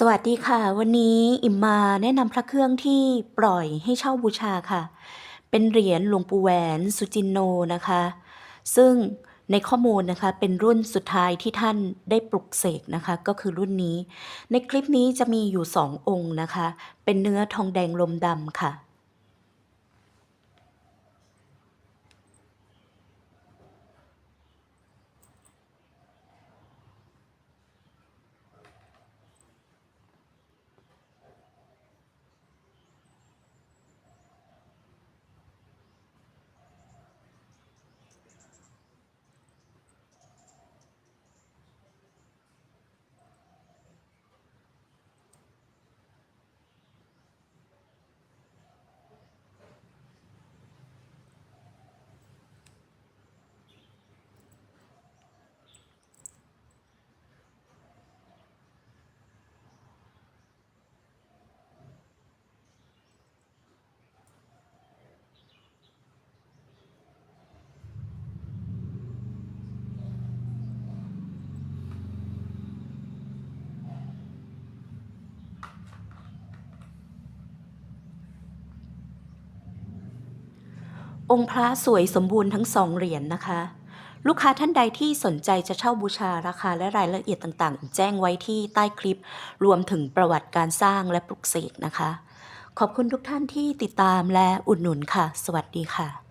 สวัสดีค่ะ วันนี้อิมมาแนะนำพระเครื่องที่ปล่อยให้เช่าบูชาค่ะ เป็นเหรียญหลวงปู่แหวนสุจินโนนะคะ ซึ่งในข้อมูลนะคะเป็นรุ่นสุดท้ายที่ท่านได้ปลุกเสกนะคะ ก็คือรุ่นนี้ ในคลิปนี้จะมีอยู่สององค์นะคะ เป็นเนื้อทองแดงลมดำค่ะ องค์พระสวยสมบูรณ์ทั้งสองเหรียญนะคะ ลูกค้าท่านใดที่สนใจจะเช่าบูชาราคาและรายละเอียดต่างๆ แจ้งไว้ที่ใต้คลิป รวมถึงประวัติการสร้างและปลุกเสกนะคะ ขอบคุณทุกท่านที่ติดตามและอุดหนุนค่ะ สวัสดีค่ะ